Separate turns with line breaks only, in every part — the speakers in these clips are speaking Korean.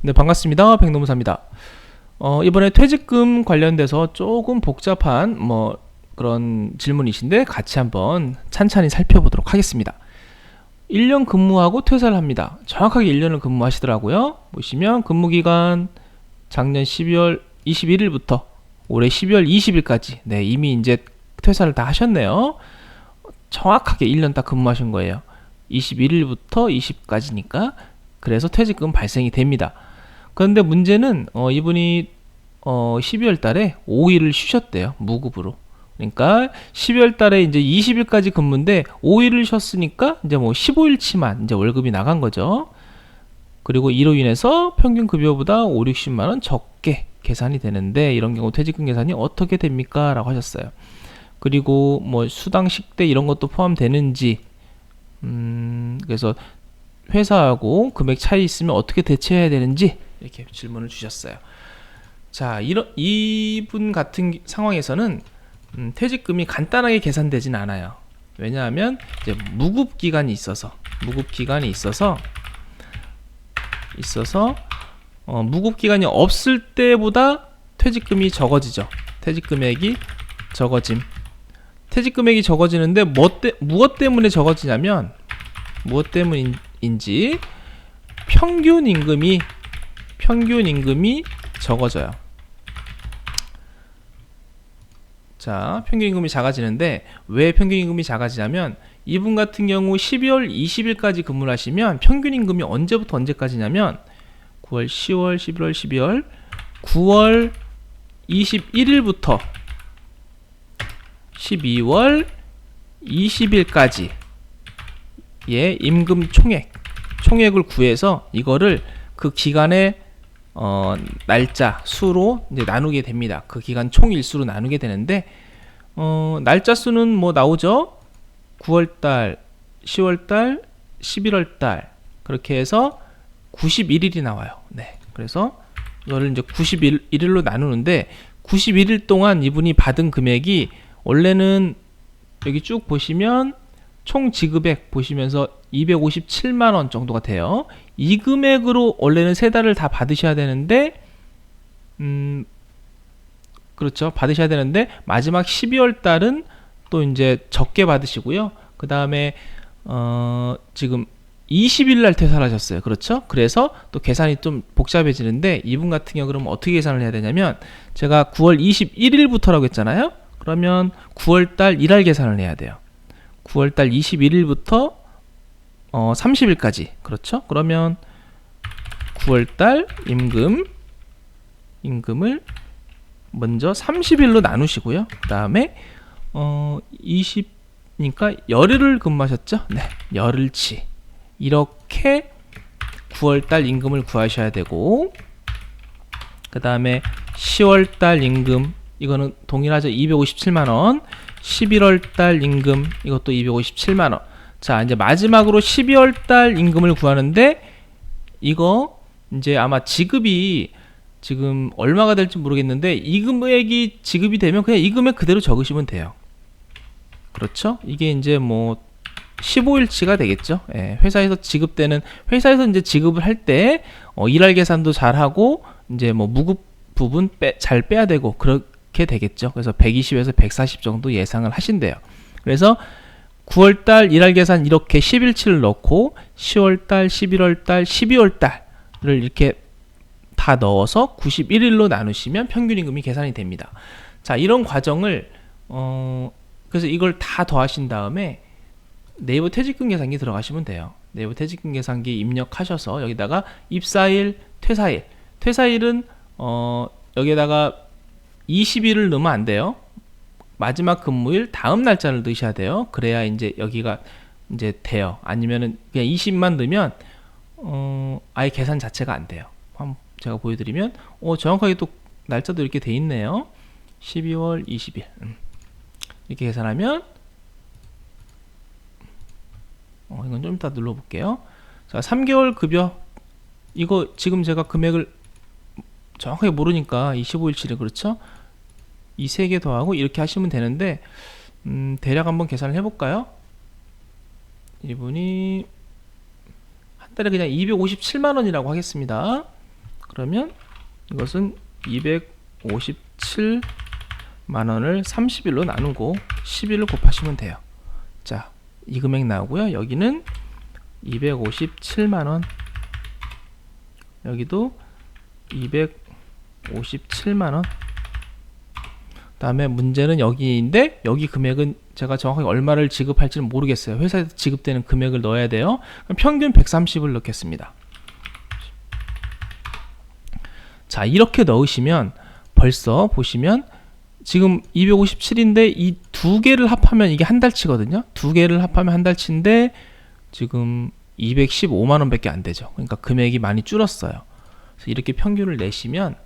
네, 반갑습니다. 백노무사입니다. 어, 이번에 퇴직금 관련돼서 조금 복잡한 뭐 그런 질문이신데 같이 한번 찬찬히 살펴보도록 하겠습니다. 1년 근무하고 퇴사를 합니다. 정확하게 1년을 근무하시더라고요. 보시면 근무기간 작년 12월 21일부터 올해 12월 20일까지 네, 이미 이제 퇴사를 다 하셨네요. 정확하게 1년 딱 근무하신 거예요. 21일부터 20까지니까 그래서 퇴직금 발생이 됩니다. 그런데 문제는 어, 이분이 어, 12월 달에 5일을 쉬셨대요. 무급으로. 그러니까 12월 달에 이제 20일까지 근무인데 5일을 쉬었으니까 이제 뭐 15일치만 이제 월급이 나간 거죠. 그리고 이로 인해서 평균 급여보다 5, 60만 원 적게 계산이 되는데 이런 경우 퇴직금 계산이 어떻게 됩니까? 라고 하셨어요. 그리고 뭐 수당 식대 이런 것도 포함되는지 음 그래서 회사하고 금액 차이 있으면 어떻게 대처해야 되는지 이렇게 질문을 주셨어요. 자, 이런 이분 같은 기- 상황에서는 음, 퇴직금이 간단하게 계산되진 않아요. 왜냐하면 이제 무급 기간이 있어서 무급 기간이 있어서 있어서 어, 무급 기간이 없을 때보다 퇴직금이 적어지죠. 퇴직 금액이 적어짐. 퇴직 금액이 적어지는데 뭐 때, 무엇 때문에 적어지냐면 무엇 때문인지 평균 임금이 평균 임금이 적어져요. 자, 평균 임금이 작아지는데 왜 평균 임금이 작아지냐면 이분 같은 경우 12월 20일까지 근무를 하시면 평균 임금이 언제부터 언제까지냐면 9월, 10월, 11월, 12월, 9월 21일부터 12월 20일까지 예, 임금 총액 총액을 구해서 이거를 그 기간의 어, 날짜 수로 이제 나누게 됩니다. 그 기간 총 일수로 나누게 되는데 어, 날짜 수는 뭐 나오죠. 9월 달, 10월 달, 11월 달 그렇게 해서 91일이 나와요. 네. 그래서 이거를 이제 91일로 나누는데 91일 동안 이분이 받은 금액이 원래는 여기 쭉 보시면 총 지급액 보시면서 257만 원 정도가 돼요. 이 금액으로 원래는 세 달을 다 받으셔야 되는데 음 그렇죠. 받으셔야 되는데 마지막 12월 달은 또 이제 적게 받으시고요. 그다음에 어 지금 20일 날 퇴사를 하셨어요. 그렇죠? 그래서 또 계산이 좀 복잡해지는데 이분 같은 경우 그러면 어떻게 계산을 해야 되냐면 제가 9월 21일부터라고 했잖아요. 그러면 9월 달 1할 계산을 해야 돼요. 9월 달 21일부터 어 30일까지. 그렇죠? 그러면 9월 달 임금 임금을 먼저 30일로 나누시고요. 그 다음에 어 20니까 열흘을 근무하셨죠? 네. 열흘치. 이렇게 9월 달 임금을 구하셔야 되고 그 다음에 10월 달 임금 이거는 동일하죠. 257만 원. 11월 달 임금 이것도 257만 원. 자, 이제 마지막으로 12월 달 임금을 구하는데 이거 이제 아마 지급이 지금 얼마가 될지 모르겠는데 이 금액이 지급이 되면 그냥 이 금액 그대로 적으시면 돼요. 그렇죠? 이게 이제 뭐 15일치가 되겠죠. 예, 회사에서 지급되는 회사에서 이제 지급을 할때 어, 일할 계산도 잘 하고 이제 뭐 무급 부분 빼, 잘 빼야 되고 그 렇게 되겠죠. 그래서 120에서 140 정도 예상을 하신대요. 그래서 9월 달 일할 계산 이렇게 10일치를 넣고 10월 달, 11월 달, 12월 달을 이렇게 다 넣어서 91일로 나누시면 평균 임금이 계산이 됩니다. 자, 이런 과정을 어 그래서 이걸 다 더하신 다음에 네이버 퇴직금 계산기 들어가시면 돼요. 네이버 퇴직금 계산기 입력하셔서 여기다가 입사일, 퇴사일. 퇴사일은 어 여기다가 20일을 넣으면 안 돼요. 마지막 근무일 다음 날짜를 넣으셔야 돼요. 그래야 이제 여기가 이제 돼요. 아니면은 그냥 20만 넣으면 어 아예 계산 자체가 안 돼요. 한번 제가 보여드리면 어 정확하게 또 날짜도 이렇게 돼 있네요. 12월 20일 음. 이렇게 계산하면 어, 이건 좀 이따 눌러볼게요. 자, 3개월 급여 이거 지금 제가 금액을 정확하게 모르니까 25일치를 그렇죠? 이 세 개 더하고 이렇게 하시면 되는데 음, 대략 한번 계산을 해볼까요? 이분이 한 달에 그냥 257만 원이라고 하겠습니다. 그러면 이것은 257만 원을 30일로 나누고 11을 곱하시면 돼요. 자, 이 금액 나오고요. 여기는 257만 원. 여기도 257만 원. 그다음에 문제는 여기인데 여기 금액은 제가 정확하게 얼마를 지급할지는 모르겠어요. 회사에서 지급되는 금액을 넣어야 돼요. 그럼 평균 130을 넣겠습니다. 자, 이렇게 넣으시면 벌써 보시면 지금 257인데 이 두 개를 합하면 이게 한 달치거든요. 두 개를 합하면 한 달치인데 지금 215만 원밖에 안 되죠. 그러니까 금액이 많이 줄었어요. 그래서 이렇게 평균을 내시면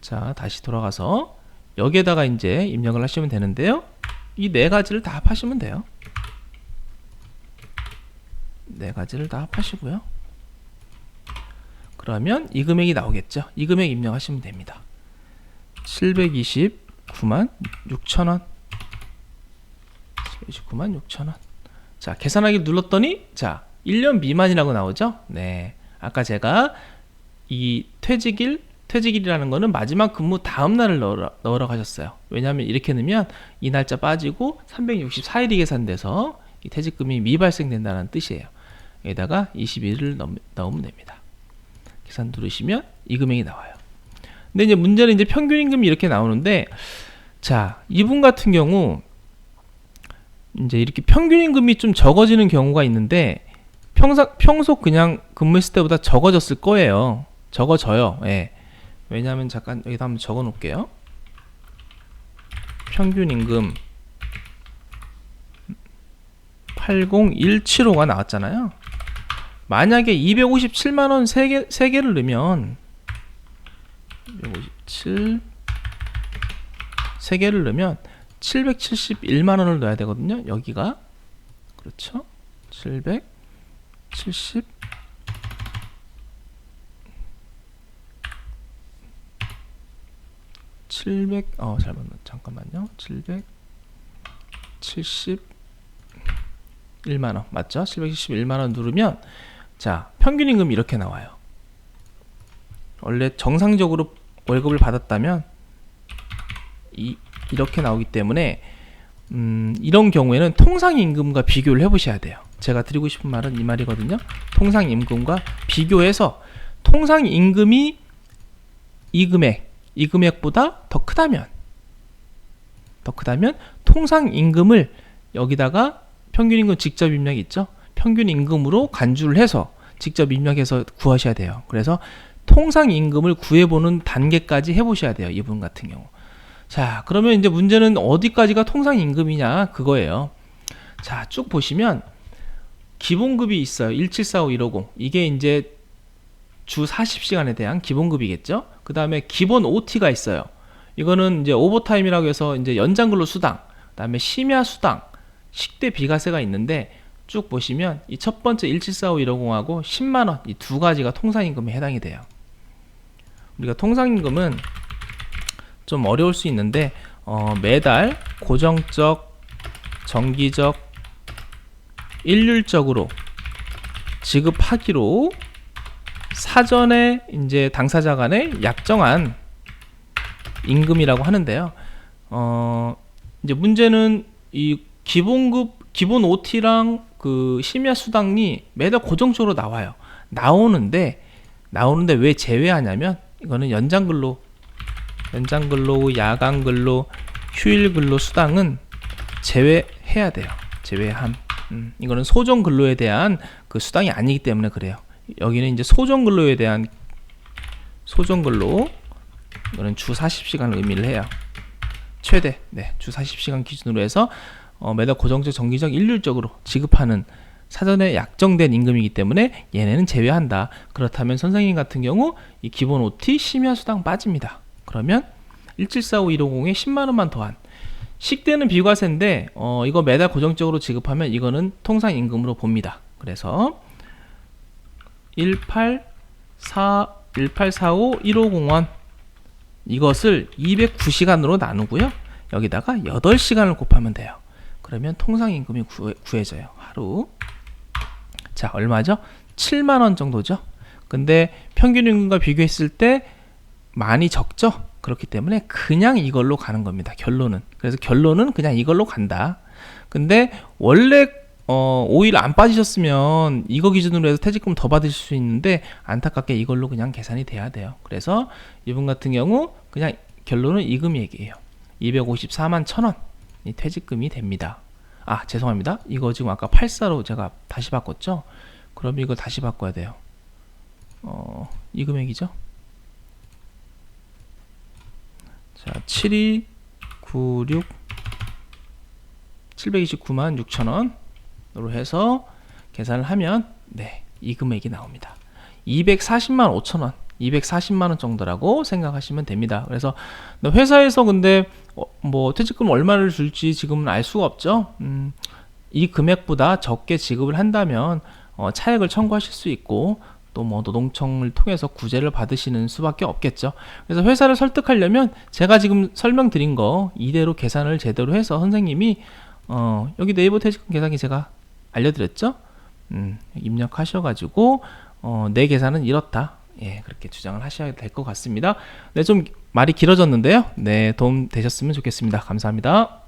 자, 다시 돌아가서 여기에다가 이제 입력을 하시면 되는데요. 이 네 가지를 다 합하시면 돼요. 네 가지를 다 합하시고요. 그러면 이 금액이 나오겠죠. 이 금액 입력하시면 됩니다. 729만 6천 원. 729만 6천 원. 자, 계산하기 눌렀더니 자, 1년 미만이라고 나오죠? 네. 아까 제가 이 퇴직일 퇴직일이라는 거는 마지막 근무 다음 날을 넣으라, 넣으라고 하셨어요. 왜냐하면 이렇게 넣으면 이 날짜 빠지고 364일이 계산돼서 이 퇴직금이 미발생된다는 뜻이에요. 여기다가 21을 넣, 넣으면 됩니다. 계산 누르시면 이 금액이 나와요. 근데 이제 문제는 이제 평균 임금이 이렇게 나오는데 자, 이분 같은 경우 이제 이렇게 평균 임금이 좀 적어지는 경우가 있는데 평소 평소 그냥 근무했을 때보다 적어졌을 거예요. 적어져요. 예. 왜냐하면 잠깐 여기다 한번 적어 놓을게요. 평균 임금 80175가 나왔잖아요. 만약에 257만 원 3개, 3개를 넣으면 257 3개를 넣으면 771만 원을 넣어야 되거든요. 여기가 그렇죠? 770 700, 어, 잘못, 넣- 잠깐만요. 771만원. 맞죠? 771만원 누르면, 자, 평균 임금이 이렇게 나와요. 원래 정상적으로 월급을 받았다면, 이, 이렇게 나오기 때문에, 음, 이런 경우에는 통상 임금과 비교를 해보셔야 돼요. 제가 드리고 싶은 말은 이 말이거든요. 통상 임금과 비교해서 통상 임금이 이 금액, 이 금액보다 더 크다면 더 크다면 통상 임금을 여기다가 평균 임금 직접 입력 있죠? 평균 임금으로 간주를 해서 직접 입력해서 구하셔야 돼요. 그래서 통상 임금을 구해보는 단계까지 해보셔야 돼요. 이분 같은 경우. 자, 그러면 이제 문제는 어디까지가 통상 임금이냐 그거예요. 자, 쭉 보시면 기본급이 있어요. 1745 150. 이게 이제 주 40시간에 대한 기본급이겠죠. 그 다음에 기본 OT가 있어요. 이거는 이제 오버타임이라고 해서 이제 연장근로 수당, 그 다음에 심야 수당, 식대 비과세가 있는데 쭉 보시면 이 첫 번째 1745 150하고 10만 원 이 두 가지가 통상임금에 해당이 돼요. 우리가 통상임금은 좀 어려울 수 있는데 어, 매달 고정적, 정기적, 일률적으로 지급하기로 사전에 이제 당사자 간에 약정한 임금이라고 하는데요. 어, 이제 문제는 이 기본급 기본 OT랑 그 심야 수당이 매달 고정적으로 나와요. 나오는데 나오는데 왜 제외하냐면 이거는 연장 근로 연장 근로, 야간 근로, 휴일 근로 수당은 제외해야 돼요. 제외함. 음, 이거는 소정 근로에 대한 그 수당이 아니기 때문에 그래요. 여기는 이제 소정 근로에 대한 소정 근로 이거는 주 40시간을 의미를 해요. 최대 네, 주 40시간 기준으로 해서 어, 매달 고정적 정기적 일률적으로 지급하는 사전에 약정된 임금이기 때문에 얘네는 제외한다. 그렇다면 선생님 같은 경우 이 기본 OT 심야 수당 빠집니다. 그러면 1745 150에 10만 원만 더한 식대는 비과세인데 어, 이거 매달 고정적으로 지급하면 이거는 통상 임금으로 봅니다. 그래서 1844 1845 150원 이것을 209시간으로 나누고요. 여기다가 8시간을 곱하면 돼요. 그러면 통상 임금이 구해, 구해 져요. 하루. 자, 얼마죠? 7만 원 정도죠. 근데 평균 임금과 비교했을 때 많이 적죠. 그렇기 때문에 그냥 이걸로 가는 겁니다. 결론은. 그래서 결론은 그냥 이걸로 간다. 근데 원래 어, 오일 안 빠지셨으면 이거 기준으로 해서 퇴직금 더 받으실 수 있는데 안타깝게 이걸로 그냥 계산이 돼야 돼요. 그래서 이분 같은 경우 그냥 결론은 이 금액이에요. 254만 1천원 이 퇴직금이 됩니다. 아 죄송합니다. 이거 지금 아까 84로 제가 다시 바꿨죠? 그럼 이거 다시 바꿔야 돼요. 어, 이 금액이죠? 자, 7296 729만 6천원 으로 해서 계산을 하면 네, 이 금액이 나옵니다. 240만 5천 원, 240만 원 정도라고 생각하시면 됩니다. 그래서 회사에서 근데 어, 뭐 퇴직금 얼마를 줄지 지금은 알 수가 없죠. 음, 이 금액보다 적게 지급을 한다면 어, 차액을 청구하실 수 있고 또 뭐 노동청을 통해서 구제를 받으시는 수밖에 없겠죠. 그래서 회사를 설득하려면 제가 지금 설명드린 거 이대로 계산을 제대로 해서 선생님이 어, 여기 네이버 퇴직금 계산기 제가 알려드렸죠. 음, 입력하셔가지고 어, 내 계산은 이렇다. 예, 그렇게 주장을 하셔야 될 것 같습니다. 네, 좀 말이 길어졌는데요. 네, 도움 되셨으면 좋겠습니다. 감사합니다.